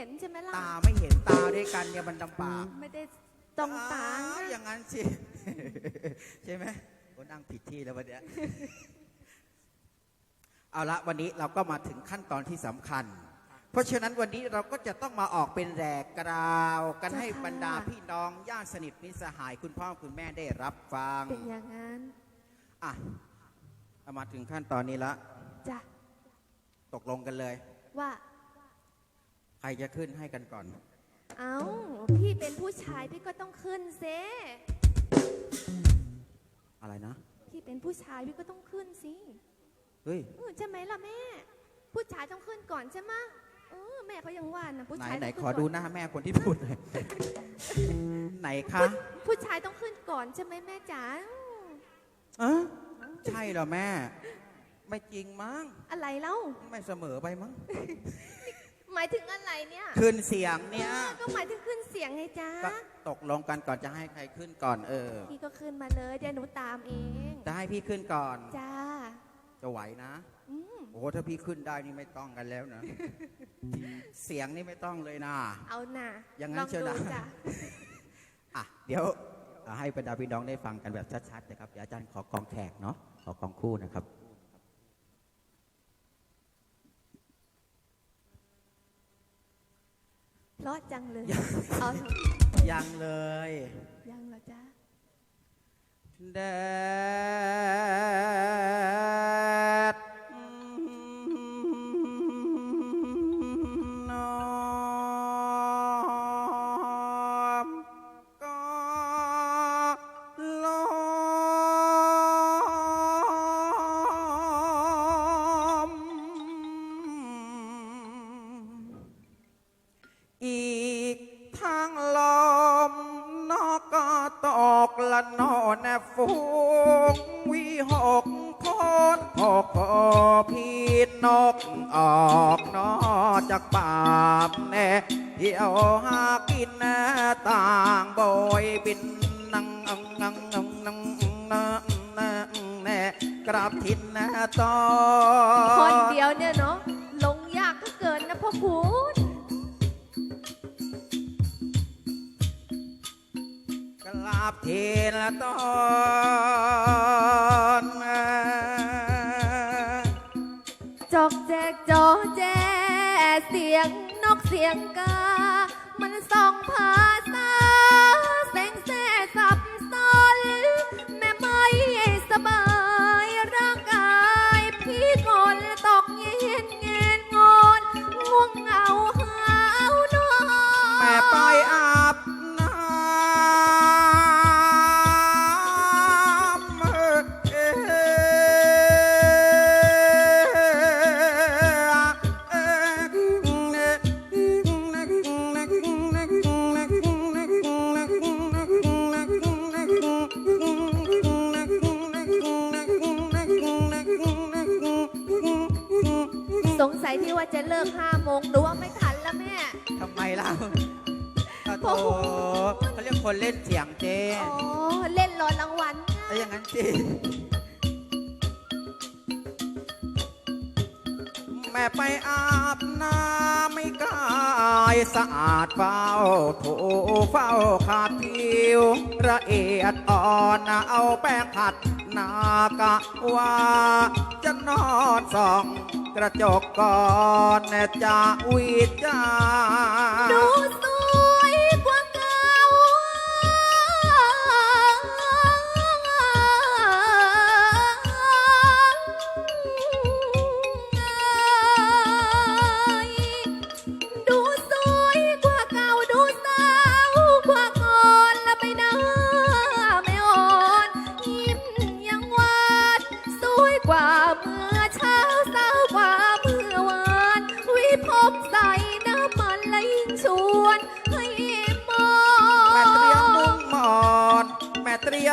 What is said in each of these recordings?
ห็นใช่ไหมล่ะ ตาไม่เห็นตาด้วยกันเนี่ยมันลำบากไม่ได้ตรงตาอ้าวอนะย่างนั้นสิ ใช่ไหมคนนั่งผิดที่แล้ววันเนี้ย เอาละวันนี้เราก็มาถึงขั้นตอนที่สำคัญ เพราะฉะนั้นวันนี้เราก็จะต้องมาออกเป็นแรกกราว กันให้บรรดาพี่น้องญาติสนิทมิตรสหายคุณพ่อคุณแม่ได้รับฟัง เป็นอย่างนั้น อะเอามาถึงขั้นตอนนี้ละ จ้ะ ตกลงกันเลย ว่า ใครจะขึ้นให้กันก่อน เอ้าพี่เป็นผู้ชายพี่ก็ต้องขึ้นเซอะไรนะ พี่เป็นผู้ชายพี่ก็ต้องขึ้นสิเฮ้ย เออใช่ไหมล่ะแม่ ผู้ชายต้องขึ้นก่อนใช่ไหมเออแม่เขายังว่านะผู้ไหนชายไหนต้งขขึ้อก่ดูหน้าแม่คนที่พูดหน่อย ไหนคะผู้ชายต้องขึ้นก่อนใช่ไหมแม่จ๋าเออใช่เหรอแม่ ไม่จริงมั้ง อะไรเล่า ไม่เสมอไปมั้ง หมายถึงอะไรเนี่ยขึ้นเสียงเนี่ยเออก็หมายถึงขึ้นเสียงไงจ๊ะ ก็ตกลงกันก่อนจะให้ใครขึ้นก่อนเออ พี่ก็ขึ้นมาเลยเดี๋ยวหนูตามเอง จะให้พี่ขึ้นก่อน จ้า จะไหวนะอืมโอ้ถ้าพี่ขึ้นได้นี่ไม่ต้องกันแล้วนะ เสียงนี่ไม่ต้องเลยนะ เอาน่ะอย่างนั้นลองเชียวดูนะจ้ะอะเดี๋ยวเอาให้บรรดาพี่น้องได้ฟังกันแบบชัดๆนะครับเดี๋ยวอาจารย์ขอกองแขกเนาะขอกองคู่นะครับ เพราะจังเลย เอาเถอะยังเลย ยังเหรอจ๊ะแดด หากินแน่ต่างบอยบินนังอังนังนังนังนังนังแน่กราบทินแน่ตอคนเดียวเนี่ยเนาะลงยากก็เกินนะพ่อคุณกราบทีละตอนแม่จอกแจกจอแจเสียงนกเสียงกา มันส่องภาษา งหรือว่าไม่ทันแล้วแม่ ทำไมล่ะโอ้โหเขาเรียกคนเล่นเสียงเจอ๋อเล่นรอรางวัลไงถ้าอย่างนั้นสิแม่ไปอาบน้ำไม่กายสะอาดเฝ้าถูเฝ้าขาดผิวละเอียดอ่อนเอาแป้งขัดหนากะว่าจะนอนส่อง กระจกก่อนจะวิจาร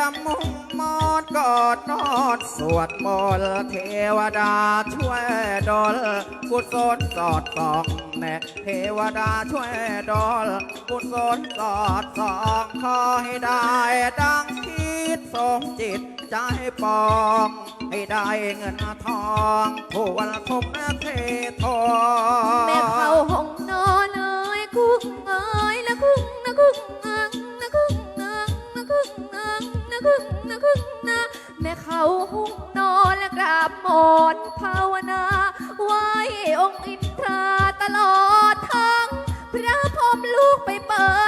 ม่เตรียมมุ้งมอนกอดนอนสวดมนต์เทวดาช่วยดลกุศลสอดส่องแน่เทวดาช่วยดลกุศลสอดส่องขอให้ได้ดังคิดสมจิตใจปองให้ได้เงินทองผู้วันคมเททองแม่เข้าห้อง บหมอนภาวนาไหวองค์อินทราตลอดทั้งพระพรหมลูกไปเปิด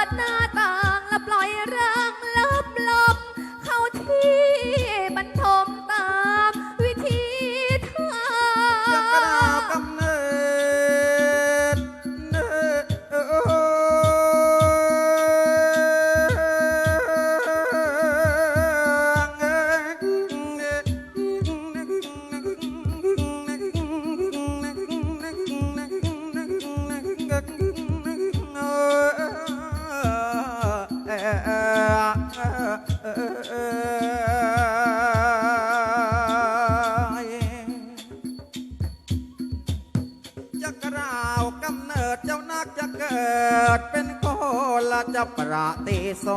จะประติส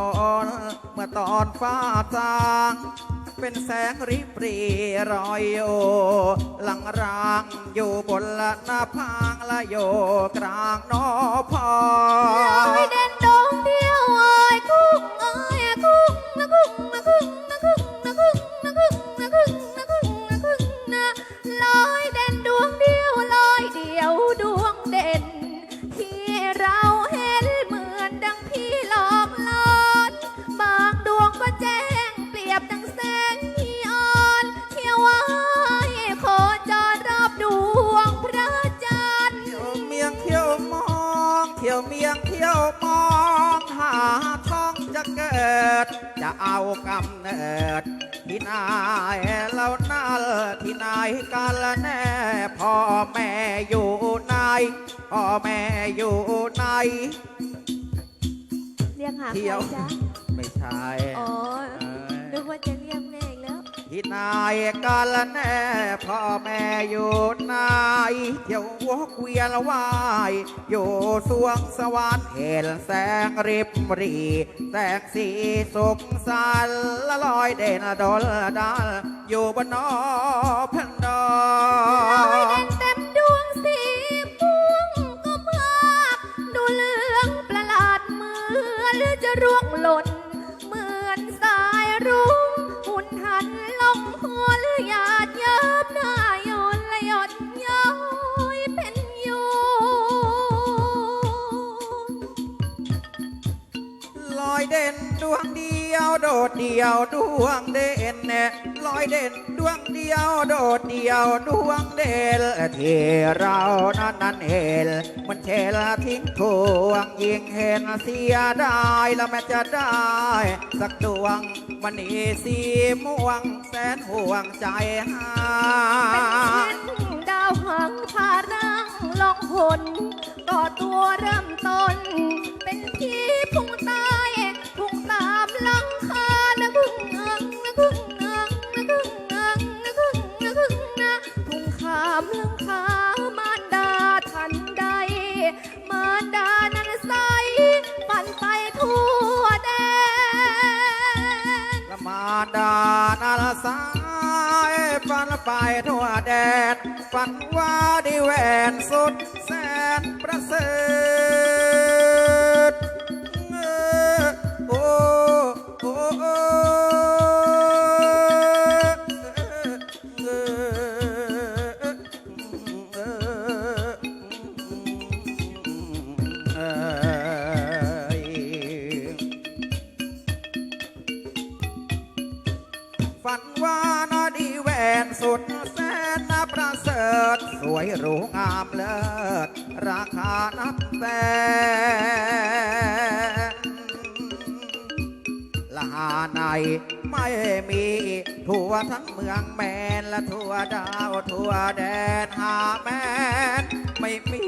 นเมื่อตอนฟ้าจางเป็นแสงริบรีรอยโยหลังรางอยู่บนละหน้าพางละโยกลางนอพอ จะเกิด จะเอากำเนิด ที่นายเล่านั่นที่นายกันละแน่พ่อแม่อยู่ไหนพ่อแม่อยู่ไหน เรียกหาใคเที่รยว จ๊ะ ไม่ใช่อ๋อเออนึกว่าจะเรียกแม่อีกแล้ว ที่นายกันละแน่พ่อแม่อยู่ไหนเที่ยววกเวียนวายอยู่สวงสวรรค์เห็นแสงริบรีแสงสีสุขสันละลอยเด่นดลดัลอยู่บนนอแผ่นดอลอยเด่นเต็มดวงสีม่วงก็มากดูเหลืองประหลาดเหมือนจะรวง อยเด่นดวงเดียวโดดเดียวดวงเด่นเน่ลอยเด่นดวงเดียวโดดเดียวดวงเด่นที่เรานั้นนั้นเห็นมันเชลทิ้งทวงยิงเห็นเสียดายแล้วแม่จะได้ สักดวงวันนี้สีม่วงแสนห่วงใจหาเป็นเช่นดาวหางพาร่างลองหนก่อตัวเริ่มต้น เป็นที่พุ่งตา ฝันไปทั่วแดนฝันว่าได้แหวนสุดแสนประเสริฐเออโอ้โอ้โอ้เออเออเออฝันว่า นาดีแหวนสุดแสนนประเสริฐ สวยหรูงามเลิศ ราคานับแสนลาในไม่มีทั่วทั้งเมืองแมนและทั่วดาวทั่วแดนหาแมนไม่มี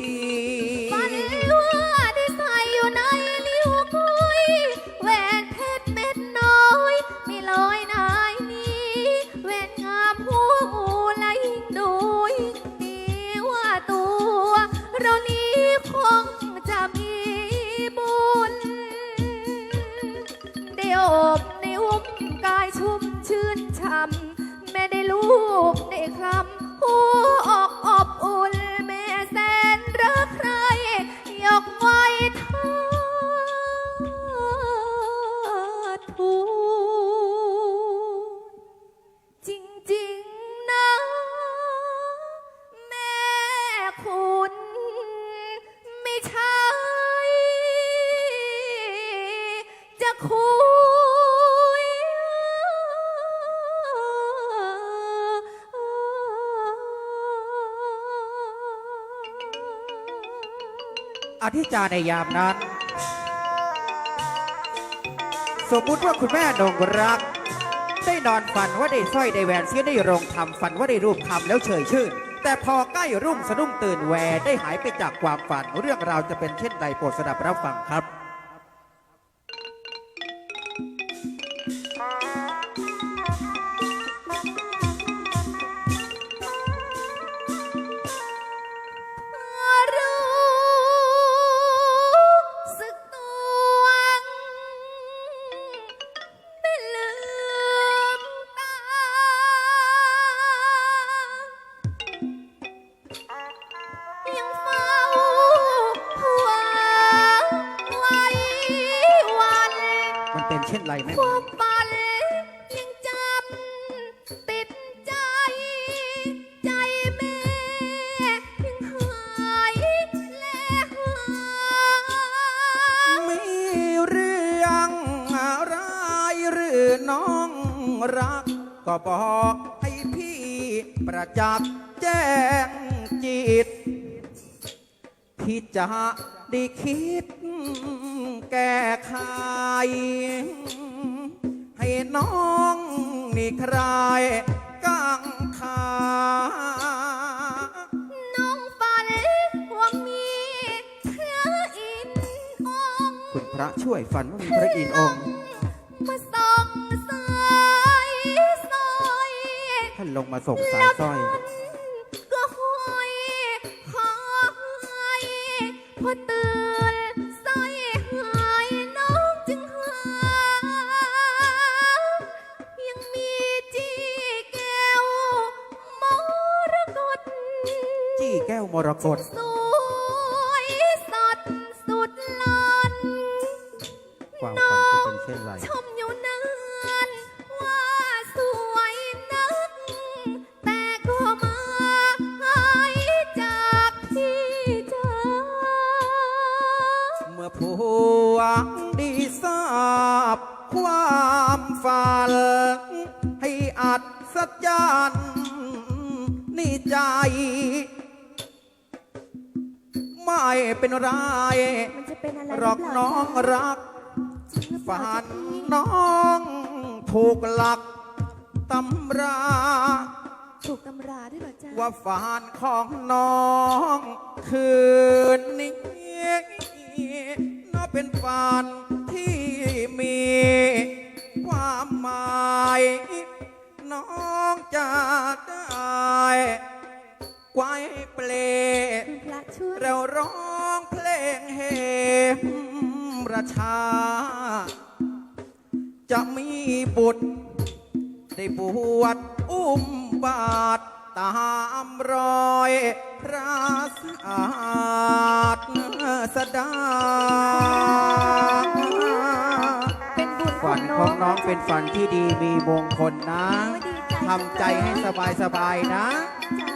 อธิจารในยามนั้น สมมุติว่าคุณแม่นงรัก ได้นอนฝันว่าได้สร้อยได้แหวนเสียได้โรงทำฝันว่าได้รูปคำแล้วเฉยชื่น แต่พอใกล้รุ่งสะดุ้งตื่นแหวได้หายไปจากความฝัน เรื่องราวจะเป็นเช่นใดโปรดสดับรับฟังครับ รัก ก็บอกให้พี่ประจักษ์แจ้งจิตพี่จะได้คิดแก้ไขให้น้องนี่ใครกังขาน้องฝันว่ามีพระอินทร์องค์ คุณพระช่วยฝันว่ามีพระอินทร์องค์ ลงมาส่งสายสร้อย ก็ห้อยหายพอตื่นสร้อยหายน้องจึงหา ยังมีจี้แก้วมรกต จี้แก้วมรกต ส ฝันให้อัดสัจจานนี่ใจ ไม่เป็นไรมันจะเป็นอะไรหรอกหรืเปน้ล่าองจ๊ะรักฝันจริงน้องถูกหลักตำรา ถูกตำราด้วยเหรอจ๊ะว่าฝันของน้องคืนนี้น่าเป็นฝันที่มี ความหมายน้องจะได้ไว้เปลคุณพระช่วยเราร้องเพลงเฮมประชา จะมีบุตรได้บวชอุ้มบาท ตามรอยพระศาสดาเป็นบุญ ฝันของน้องเป็นฝันที่ดีมีมงคลนะโอ้ยดีใจทำใจให้สบายๆนะจ